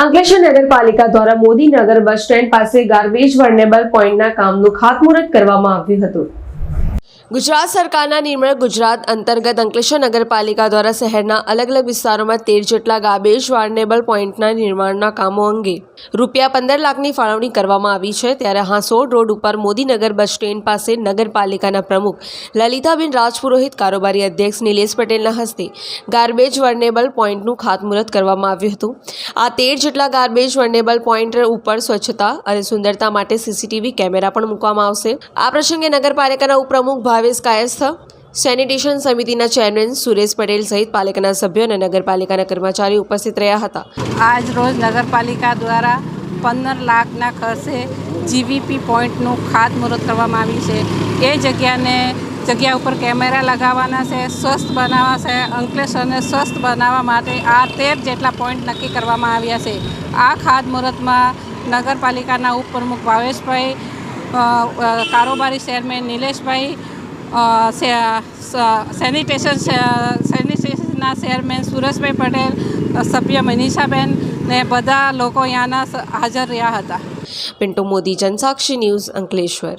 અંકલેશ્વર નગરપાલિકા દ્વારા મોદીનગર bus stand પાસે ગાર્બેજ વર્નેબલ પોઈન્ટના કામનું ખાતમુહૂર્ત કરવામાં આવ્યું હતું. ગુજરાત સરકારના નિર્મળ ગુજરાત અંતર્ગત અંકલેશ્વર નગરપાલિકા દ્વારા શહેરના અલગ અલગ વિસ્તારોમાં તેર જેટલા ગાર્બેજ વાર્નેબલ પોઈન્ટના નિર્માણના કામો અંગે રૂપિયા પંદર લાખની ફાળવણી કરવામાં આવી છે. ત્યારે હાંસોડ રોડ ઉપર મોદીનગર બસ સ્ટેન્ડ પાસે નગરપાલિકાના પ્રમુખ લલિતાબેન રાજપુરોહિત, કારોબારી અધ્યક્ષ નિલેશ પટેલના હસ્તે ગાર્બેજ વર્નેબલ પોઈન્ટનું ખાતમુહૂર્ત કરવામાં આવ્યું હતું. આ તેર જેટલા ગાર્બેજ વર્નેબલ પોઈન્ટ ઉપર સ્વચ્છતા અને સુંદરતા માટે સીસીટીવી કેમેરા પણ મૂકવામાં આવશે. આ પ્રસંગે નગરપાલિકાના ઉપપ્રમુખ ભાવેશ કાયસ્થ સેનિટેશન સમિતિના ચેરમેન સુરેશ પટેલ સહિત પાલિકાના સભ્યો અને નગરપાલિકાના કર્મચારી ઉપસ્થિત રહ્યા હતા. આજ રોજ નગરપાલિકા દ્વારા પંદર લાખના ખર્ચે જીવીપી પોઈન્ટનું ખાતમુહૂર્ત કરવામાં આવ્યું છે. એ જગ્યાને, જગ્યા ઉપર કેમેરા લગાવવાના છે, સ્વસ્થ બનાવવા છે, અંકલેશ્વરને સ્વસ્થ બનાવવા માટે આ તેર જેટલા પોઈન્ટ નક્કી કરવામાં આવ્યા છે. આ ખાતમુહૂર્તમાં નગરપાલિકાના ઉપપ્રમુખ ભાવેશભાઈ કારોબારી ચેરમેન નિલેશભાઈ સેનિટેશન સેનિટેશનના ચેરમેન સુરેશભાઈ પટેલ, સભ્ય મનીષાબેન ને બધા લોકો અહીંયાના હાજર રહ્યા હતા. પિન્ટુ મોદી, જનસાક્ષી ન્યૂઝ અંકલેશ્વર.